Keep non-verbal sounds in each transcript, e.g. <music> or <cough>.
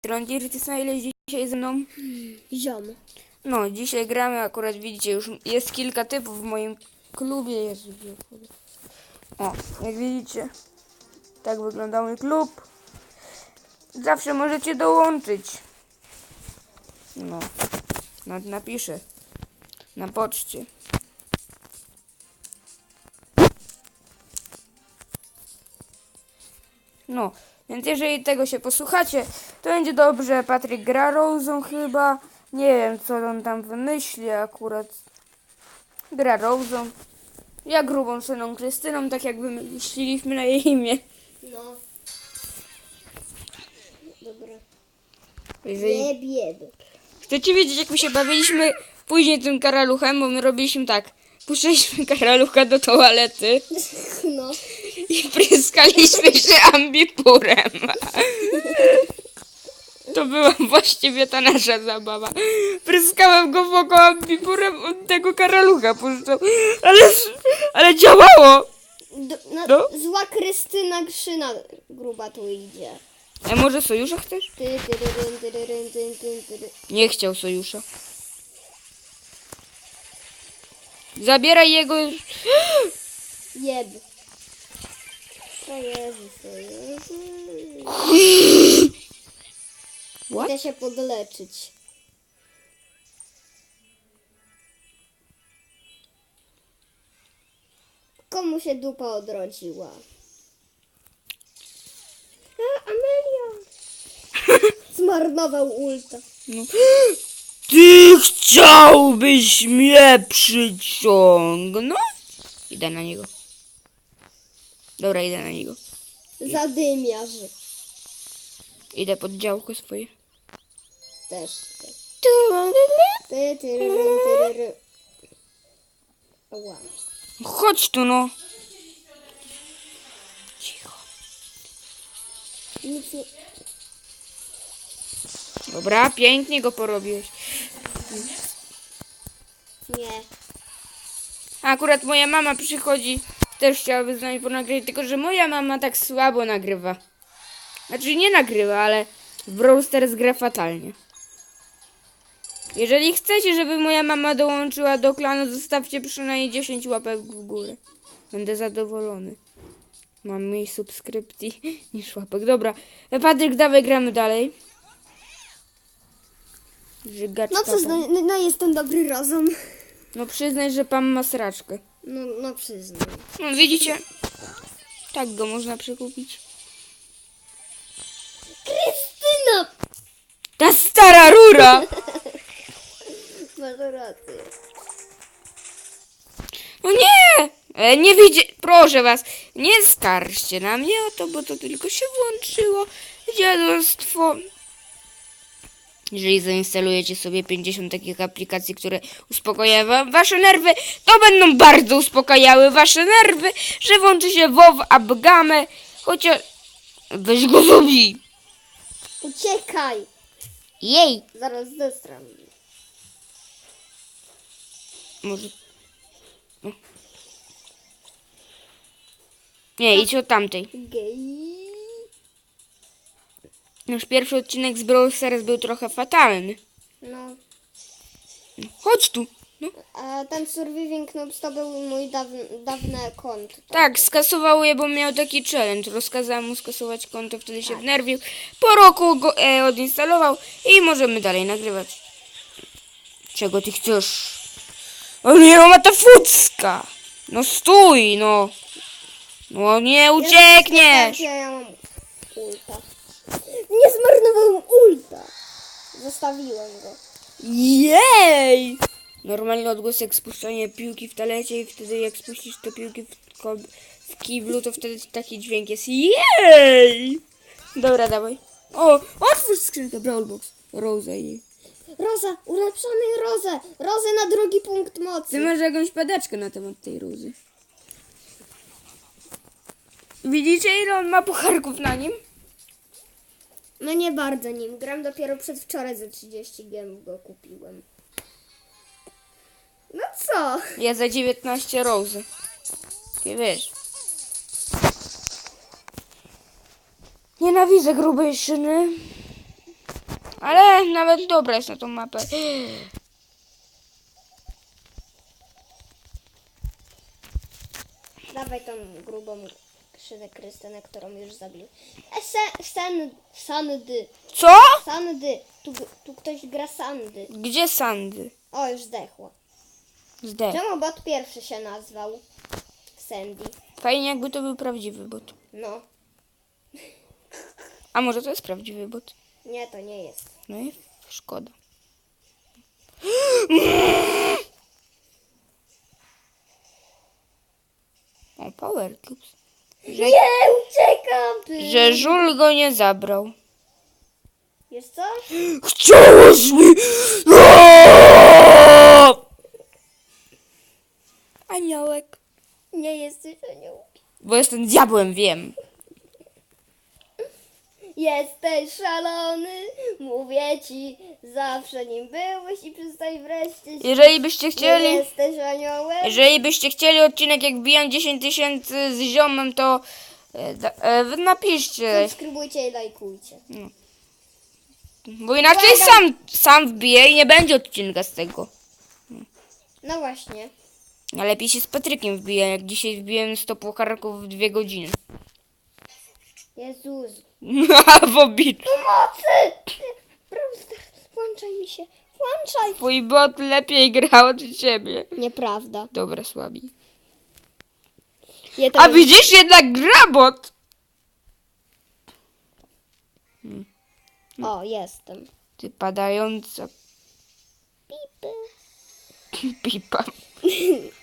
Trądziry, ty ile dzisiaj ze mną? Ziom. No, dzisiaj gramy, akurat widzicie, już jest kilka typów w moim klubie. Jezu. O, jak widzicie, tak wygląda mój klub. Zawsze możecie dołączyć. No, nad napiszę na poczcie. No, więc jeżeli tego się posłuchacie, to będzie dobrze. Patryk gra Rose'ą chyba. Nie wiem, co on tam wymyśli akurat. Gra Rose'ą. Ja grubą syną Krystyną, tak jak wymyśliliśmy na jej imię. No. Dobra. Jeżeli Nie biedy. chcecie wiedzieć, jak my się bawiliśmy później tym karaluchem, bo my robiliśmy tak. Puszczaliśmy karalucha do toalety <laughs> No. i pryskaliśmy się ambipurem. <laughs> To była <laughs> właściwie ta nasza zabawa. Pryskałem go w oko ambipurem od tego karalucha puszczał. Ale, ale działało! D- no, No. Zła Krystyna Grzyna gruba tu idzie. A może sojusza chcesz? Ty, ty, ty, ty, ty, ty, ty, ty, ty, ty. Nie chciał sojusza. Zabieraj jego. Jeb. O Jezus, o Jezus. What? Idę się podleczyć. Komu się dupa odrodziła? A, Amelia! <laughs> Zmarnował ulta. No. Ty chciałbyś mnie przyciągnąć? Idę na niego. Dobra, idę na niego. Zadymiarz. Idę pod działko swoje. Też. Ty, ty. Chodź tu no. Cicho. Nic nie... Dobra, pięknie go porobiłeś. Nie. Akurat moja mama przychodzi, też chciałaby z nami ponagrać, tylko że moja mama tak słabo nagrywa. Znaczy nie nagrywa, ale w Brawl Stars gra fatalnie. Jeżeli chcecie, żeby moja mama dołączyła do klanu, zostawcie przynajmniej 10 łapek w górę. Będę zadowolony. Mam mniej subskrypcji <laughs> niż łapek. Dobra, Patryk, dawaj, gramy dalej. Żygacz No papa. przyznaj, no, no jest ten dobry rozum. No przyznaj, że pan ma sraczkę. No, no przyznaj. No widzicie? Tak go można przekupić. Krystyna! Ta stara rura! <laughs> Masz rację. No nie! E, nie widzi... Proszę was, nie skarżcie na mnie o to, bo to tylko się włączyło. Dziadostwo. Jeżeli zainstalujecie sobie 50 takich aplikacji, które uspokajają wam wasze nerwy, to będą bardzo uspokajały wasze nerwy, że włączy się WoW Abgamę, chociaż... Weź go zabij! Uciekaj! Jej! Zaraz zestram. Może. No. Nie, idź od tamtej. Nasz pierwszy odcinek z Brawl Stars był trochę fatalny. No. Chodź tu. No. A ten Surviving Noobs to był mój dawny, dawne konto. Tak, skasował je, bo miał taki challenge. Rozkazałem mu skasować konto, wtedy się wnerwił. Po roku go e, odinstalował i możemy dalej nagrywać. Czego ty chcesz? O nie, mama ta fucka! No stój, no. No nie uciekniesz! Ja, ja mam ulta. Nie zmarnowałem ulta. Zostawiłem go. Jej! Normalny odgłos jak spuszczanie piłki w talecie i wtedy jak spuścisz te piłki w, w kiblu, to wtedy taki dźwięk jest jej! Dobra, dawaj. O, otwórz skrzynkę Brawlbox. Rosa i... Roza, ulepszamy Rozę. Rozę na drugi punkt Ty mocy. masz jakąś padaczkę na temat tej Rozy. Widzicie ile on ma pucharków na nim? No nie bardzo nim. Gram dopiero przedwczoraj za 30 gemów go kupiłem. No co? Ja za 19 Rozy. Ty wiesz. Nienawidzę grubej szyny. Ale nawet dobra jest na tą mapę. <gasps> Dawaj tą grubą krzywę Krystynę, którą już zabił. E, sen, sandy. Co? Sandy. Tu, tu ktoś gra sandy. Gdzie Sandy? O, już zdechło. Zdech. Czemu bot pierwszy się nazwał? Sandy. Fajnie jakby to był prawdziwy bot. No. A może to jest prawdziwy bot? Nie, to nie jest. No i szkoda. <gasps> O, Power Cubes. Że, Nie, uciekam! że żul go nie zabrał. Jest co? Chciałeś mi! <laughs> Aniołek. Nie jesteś anioł. Bo jestem diabłem, wiem. Jesteś szalony, mówię ci, zawsze nim byłeś i przestań wreszcie się. Jeżeli byście Nie chcieli... jesteś aniołem. Jeżeli byście chcieli odcinek, jak wbijam 10 tysięcy z ziomem, to e, da- e, wy napiszcie. Subskrybujcie i lajkujcie. Bo inaczej sam, sam wbiję i nie będzie odcinka z tego. No właśnie. A lepiej się z Patrykiem wbija, jak dzisiaj wbiłem 100 pucharków w dwie godziny. Jezus. <laughs> w obit. Pomocy! Proszę, włączaj mi się. Włączaj. Twój bot lepiej grał od ciebie. Nieprawda. Dobra, słabi. Ja A widzisz, jednak gra bot. O, jestem. Ty padająca Pipy. <laughs> pipa. <laughs>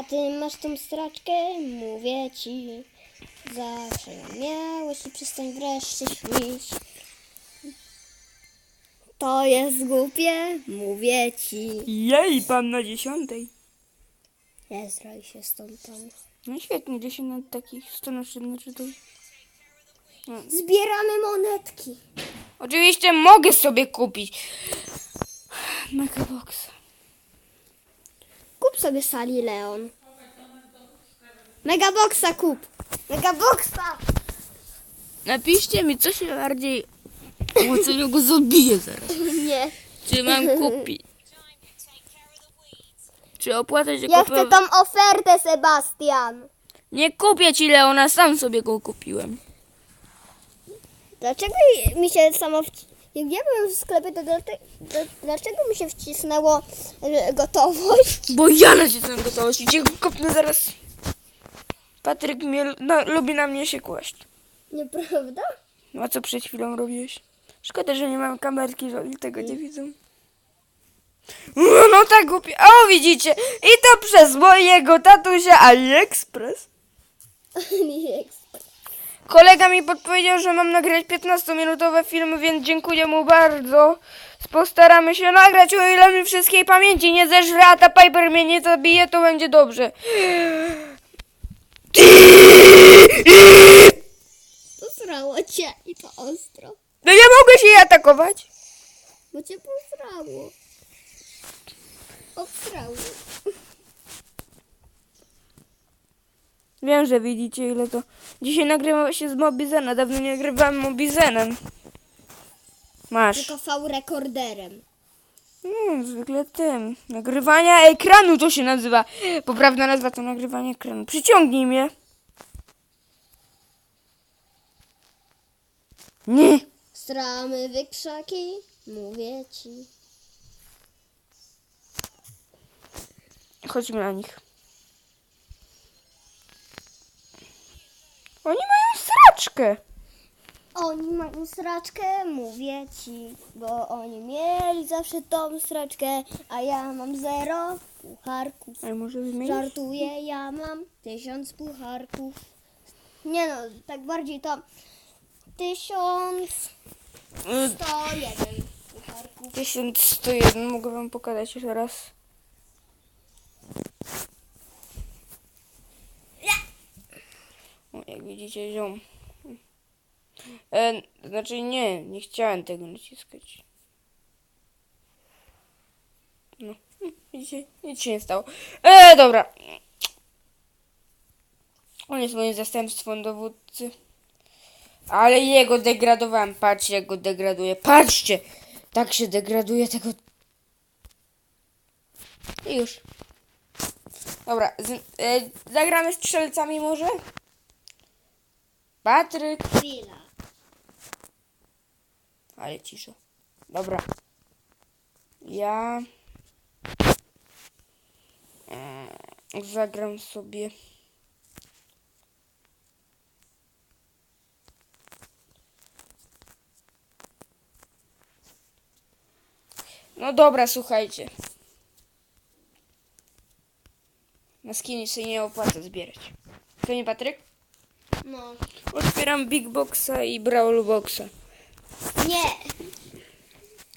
A ty masz tą straczkę? Mówię ci. Zawsze ją miałeś i przestań wreszcie śmieć. To jest głupie, mówię ci. Jej, pan na dziesiątej. Nie zroj się stąd tam. No świetnie, 10 na takich 100 na 7 czy to... Zbieramy monetki. Oczywiście mogę sobie kupić. Megabox. Sobie sali Leon. Megaboxa kup. Megaboxa. Napiszcie mi, co się bardziej... Bo co go zabiję zaraz. <laughs> Nie. Czy mam kupić? Czy opłacać Ja zakupy? chcę tą ofertę, Sebastian. Nie kupię ci Leona, sam sobie go kupiłem. Dlaczego mi się samo... Jak ja byłem w sklepie, to dlate... dl- dlaczego mi się wcisnęło że gotowość? Bo ja nacisnę gotowość i cię kopnę zaraz. Patryk mnie, no, lubi na mnie się kłaść. Nieprawda? No a co przed chwilą robiłeś? Szkoda, że nie mam kamerki, że oni tego nie widzą. No, no tak głupie. O, widzicie? I to przez mojego tatusia AliExpress. <laughs> Nie. Kolega mi podpowiedział, że mam nagrać 15-minutowe filmy, więc dziękuję mu bardzo. Postaramy się nagrać, o ile mi wszystkiej pamięci nie zeżre, a ta Piper mnie nie zabije, to będzie dobrze. Posrało cię i to ostro. No nie mogę się jej atakować. Bo cię posrało. Obsrało. Wiem, że widzicie ile to... Dzisiaj nagrywam się z Mobizena, dawno nie nagrywałem Mobizenem. Masz. Tylko V-rekorderem. No, zwykle tym. Nagrywania ekranu to się nazywa. Poprawna nazwa to nagrywanie ekranu. Przyciągnij mnie. Nie. Stramy wykrzaki, mówię ci. Chodźmy na nich. Oni mają sraczkę. Oni mają sraczkę, mówię ci, bo oni mieli zawsze tą sraczkę, a ja mam zero pucharków. Ale może wymienić? Żartuję, ja mam tysiąc pucharków. Nie no, tak bardziej to tysiąc sto jeden pucharków. 1101 mogę wam pokazać jeszcze raz. O, jak widzicie, ziom. E, znaczy nie, nie chciałem tego naciskać. No, <laughs> widzicie, nic się nie stało. E, dobra. On jest moim zastępstwem dowódcy. Ale jego degradowałem. Patrzcie, jak go degraduję. Patrzcie! Tak się degraduje tego. I już. Dobra, z, e, zagramy strzelcami może? Patryk. Chwila. Ale cisza. Dobra. Ja. e, Zagram sobie. No dobra, słuchajcie. Na skiny się nie opłaca zbierać. Co nie, Patryk? No. Otwieram Big Boxa i Brawl Boxa. Nie.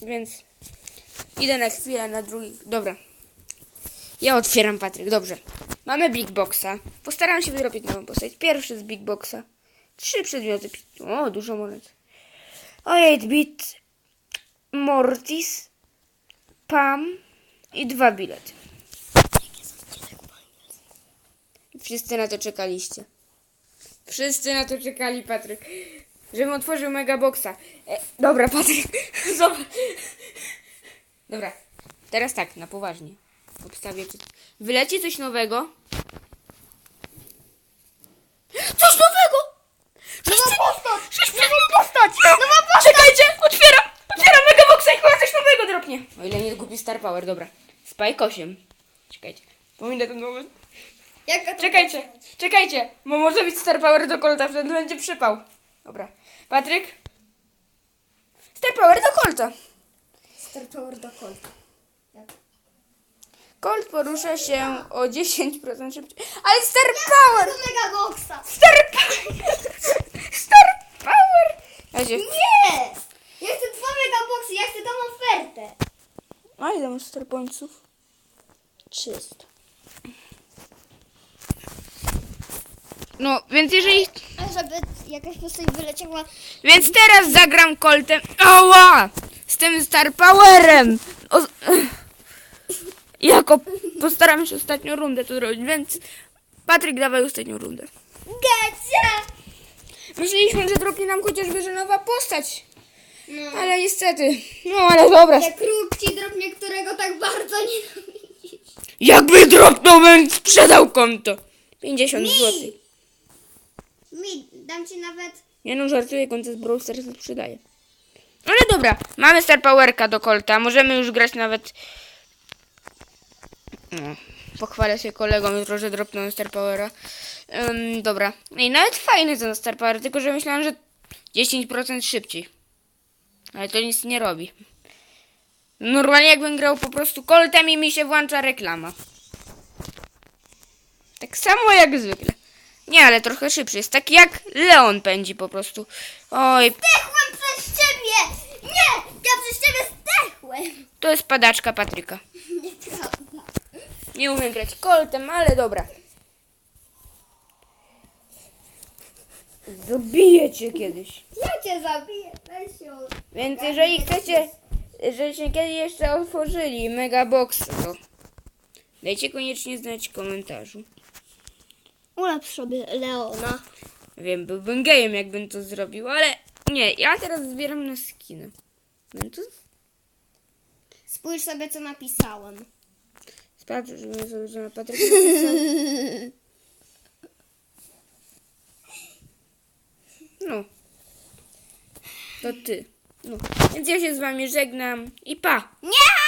Więc idę na chwilę na drugi. Dobra. Ja otwieram Patryk, dobrze. Mamy Big Boxa. Postaram się wyrobić nową postać. Pierwszy z Big Boxa. Trzy przedmioty. O, dużo monet. O, 8-bit. Mortis. Pam. I dwa bilety. Wszyscy na to czekaliście. Wszyscy na to czekali, Patryk. Żebym otworzył mega boxa. E, dobra, Patryk. <laughs> Zobacz. Dobra. Teraz tak, na poważnie. Obstawię. Czy... Wyleci coś nowego? Coś nowego! Nowa postać! Coś nową postać! Nowa postać! Czekajcie! Otwieram! Otwieram mega boxa i chyba coś nowego dropnie. O ile nie kupi Star Power, dobra. Spike 8. Czekajcie. Pominę ten moment. Czekajcie, czekajcie, bo może być Star Power do Colta, wtedy będzie przypał. Dobra. Patryk? Star Power do Colta. Star Power do kolta. Colt porusza się o 10% szybciej. Ale Star Power! Do mega boxa! Star Power! <laughs> Star Power! Ja się... Nie! Ja chcę dwa mega boxy, ja chcę tą ofertę. A ile masz Star Pointsów? 300. No, więc jeżeli... A żeby jakaś postać wyleciała... Więc teraz zagram Coltem. Ała! Z tym Star Powerem! O, <sighs> jako postaram się ostatnią rundę tu zrobić, więc Patryk dawaj ostatnią rundę. Gacia! Myśleliśmy, że dropi nam chociażby, że nowa postać. No. Ale niestety. No ale dobra. Jak kruk ci drobnie, którego tak bardzo nienawidzisz. Jakby dropnął, bym sprzedał konto. 50 Mi! zł. Mi, dam ci nawet... Nie no, żartuję, z Brawl Stars sprzedaje. Ale dobra, mamy Star Powerka do Colta. Możemy już grać nawet... No, pochwalę się kolegom jutro, że dropnąłem Star Powera. Ym, dobra. I nawet fajny ten Star Power, tylko że myślałem, że 10% szybciej. Ale to nic nie robi. Normalnie jakbym grał po prostu Coltem i mi się włącza reklama. Tak samo jak zwykle. Nie, ale trochę szybszy. Jest taki jak Leon pędzi po prostu. Oj, Zdechłem przez ciebie! Nie! Ja przez ciebie zdechłem! to jest padaczka Patryka. Nieprawda. Nie umiem grać koltem, ale dobra. Zabiję cię kiedyś. Ja cię zabiję, ją. Więc jeżeli chcecie, żebyśmy kiedyś jeszcze otworzyli Mega Box, to dajcie koniecznie znać w komentarzu. Ulepsz sobie Leona. Wiem, byłbym gejem, jakbym to zrobił, ale nie, ja teraz zbieram na skiny. Mentus? Spójrz sobie, co napisałem. Sprawdź, sobie że na Patryk napisał. No. To ty. No. Więc ja się z wami żegnam i pa! Nie!